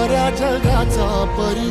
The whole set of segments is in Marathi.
साऱ्या जगाचा परी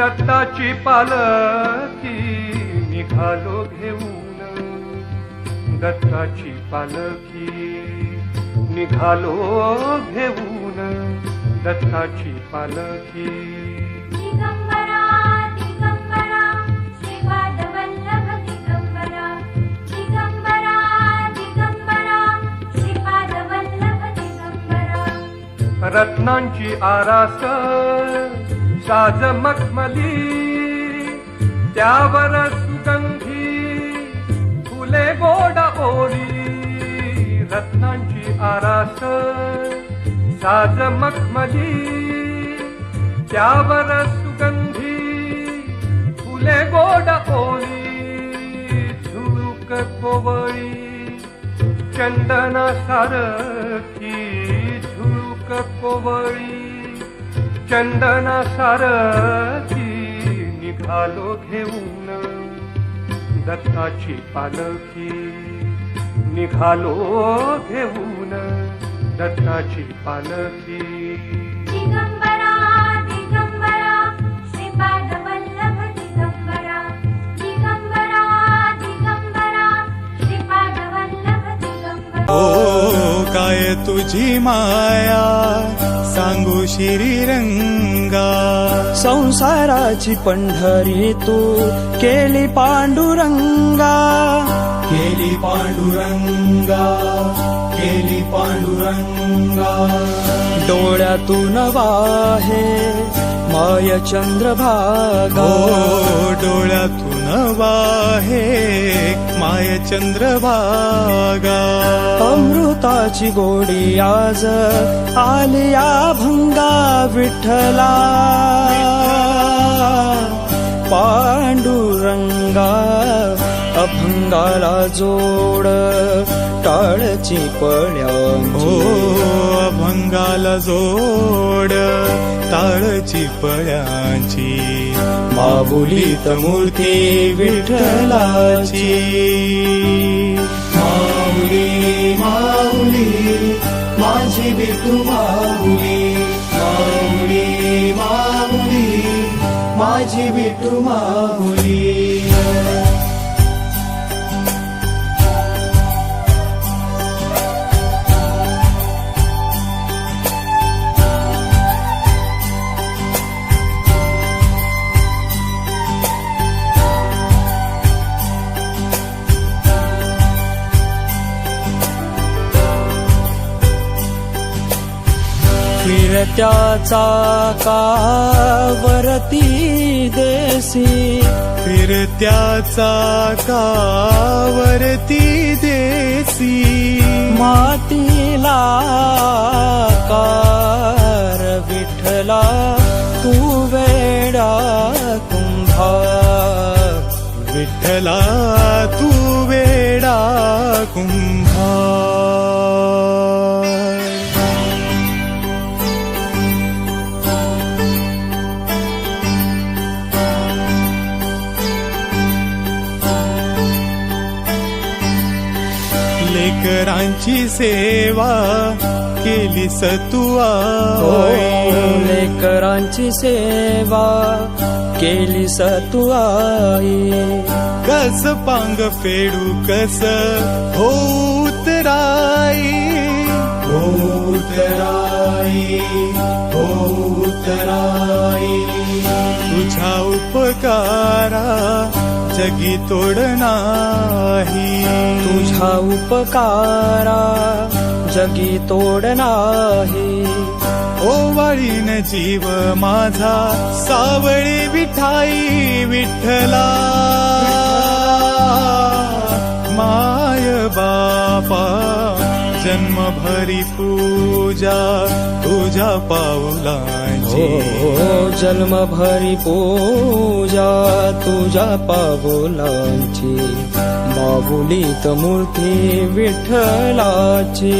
दत्ताची पालखी निघालो घेऊन. दत्ताची पालखी निघालो घेऊन. दत्ताची पालखी रत्नांची आरास साज मधी त्यावर सुगंधी फुले गोड ओळी रत्नांची आरास साज मखमली. त्यावर सुगंधी फुले गोड ओळी झुळूक कोवळी चंदना सारखी झुळूक कोवळी. चंदना सारखी निघालो घेऊन. दत्ताची पालखी निघालो घेऊन. दत्ताची पालखी दिगंबरा दिगंबरा श्रीपादवल्लभ दिगंबरा. दिगंबरा दिगंबरा श्रीपादवल्लभ दिगंबरा. ओ काय तुझी माया? सांगू श्रीरंगा. संसाराची पंढरी तू केली पांडुरंगा. केली पांडुरंगा केली पांडुरंगा. डोळ्यातून वाहे माय चंद्रभागा. ओ डोळ्यातून वाहे माय चंद्रभागा. अमृताची गोडी आज आलिया भंगा विठ्ठला. पांडुरंगा अभंगाला जोड टाळची हो पळ्यांची अभंगाला जोड ताळची पळ्यांची. माऊलीत मूर्ती विठ्ठलाची. माऊली माऊली माझी विठू माऊली माऊली माऊली माझी विठू माऊली फिरत्या चाकावरती देसी. फिरत्याचा कावरती देसी. मातीला कार विठ्ठला तू वेडा कुंभा. विठ्ठला तू वेडा कुंभा. लेकरांची सेवा केली सतुआ लेकरांची सेवा केली सतुआई कस पांग फेडू कस होतराई होतराई होतराई तुझ्या उपकारा जगी तोड नाही. तुझा उपकारा जगी तोड नाही. ओवाळीन जीव माझा सावळी विठाई विठ्ठला. माय बापा जन्मभरी पूजा तुझ्या पावलांची। हो जन्म भरी पूजा तुझ्या पावलांची। माऊलीत मूर्ती विठ्ठलाची।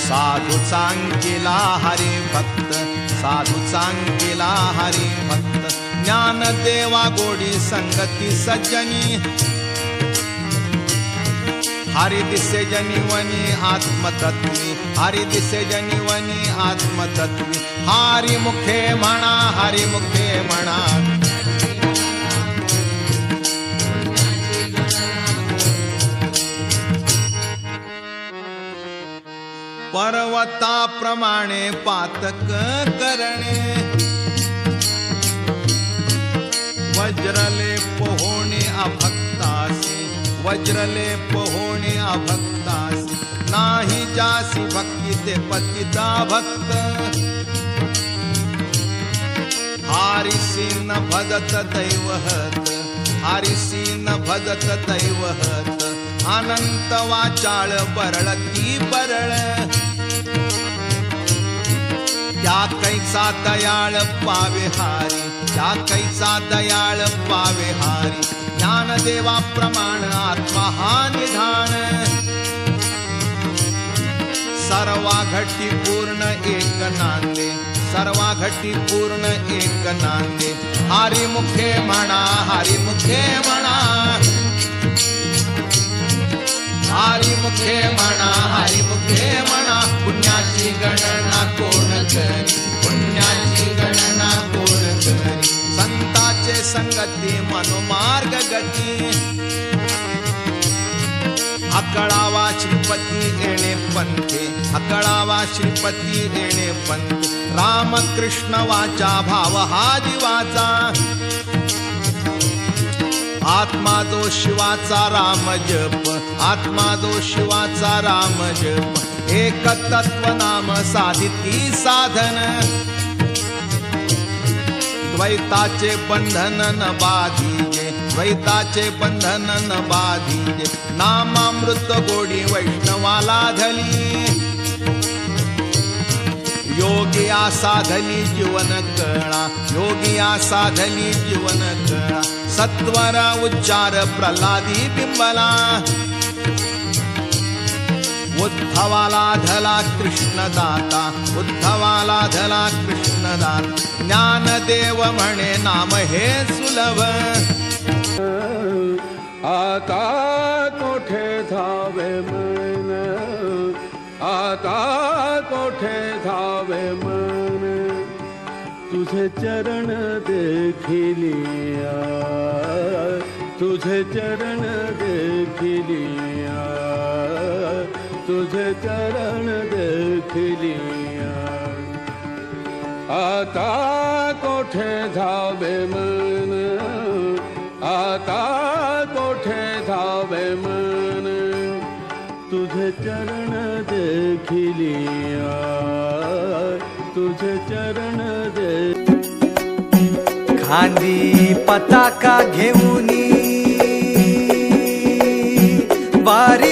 साधू चांगला हरी भक्त साधू चांगला हरी भक्त। ज्ञान देवा गोडी संगती सज्जनी। हरि दिसे जनिवनी आत्मतत्वी हरि दिसे जनिवनी आत्मतत्वी. हरि मुखे म्हणा हरि मुखे म्हणा पर्वताप्रमाणे पातक करणे. वज्रले वज्रले पोहोणे अभक्तासी. नाही जासी भक्ती ते पतिता भक्त. हारिसी न भजत दैवहत. हारिसी न भजत दैवहत. अनंत वाचाळ बरळती बरळ. त्या कैसा दयाळ पावे हारी त्या कैचा दयाळ पावे हारी. ज्ञानदेवा प्रमाण आत्मा हा निधान. सर्वा घटी पूर्ण एक नांदे. सर्वा घटी पूर्ण एक नांदे. हारी मुखे म्हणा हारी मुखे म्हणा. हारी मुखे म्हणा हारी मुखे म्हणा. पुण्याची गणना कोण करी? पुण्याची गणना कोण करी संताचे संगती मनोमार्ग गती. अकळावा श्रीपती येणे पंथे. अकळावा श्रीपती येणे पंथ. रामकृष्ण वाचा भाव हा जीवाचा आत्मा जो शिवाचा राम जप आत्मा दो शिवाचा राम जप. एक तत्व नाम साधिती साधन. द्वैताचे बंधन न बाधीजे द्वैताचे बंधन न बाधीजे नामामृत गोडी वैष्णवाला धली योगी साधली जीवन कळा. योगी साधली जीवन कळा. सत्वरा उच्चार प्रल्हादी बिंबला. उद्धवाला धला कृष्णदाता उद्धवाला धला कृष्णदाता ज्ञानदेव म्हणे नाम हे सुलभ. आता कोठे धावे मन आता कोठे धावे मन तुझे चरण देखिलिया तुझे चरण देखिलिया तुझे चरण देखिलिया आता कोठे धावे मन? आता कोठे धावे मन? तुझे चरण देखिलिया तुझे चरण दे खांदी पताका घेऊनी, वारी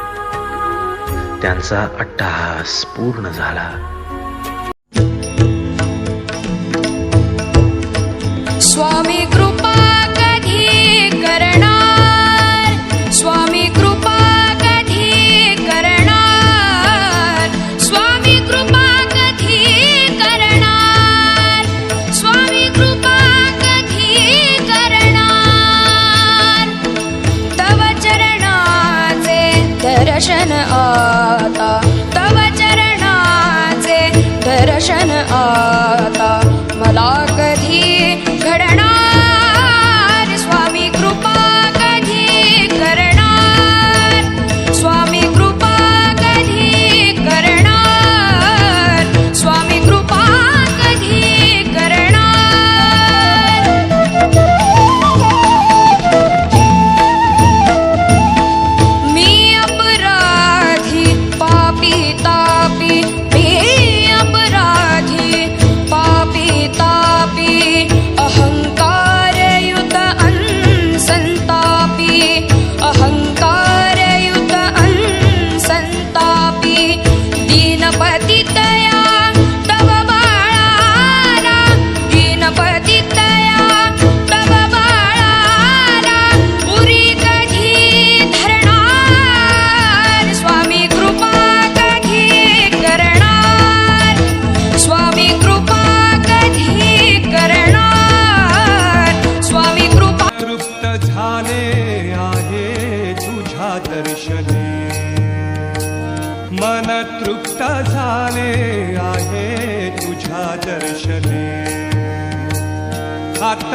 त्यांचा अट्टहास पूर्ण झाला.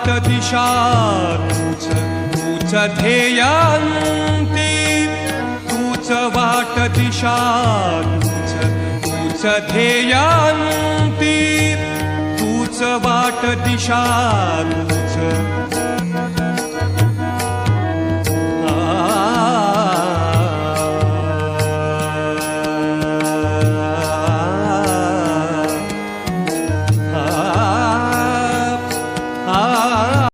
वाट दिशा तूच तूच ध्येयांती तूच वाट दिशा तूच तूच ध्येयांती तूच वाट दिशा तूच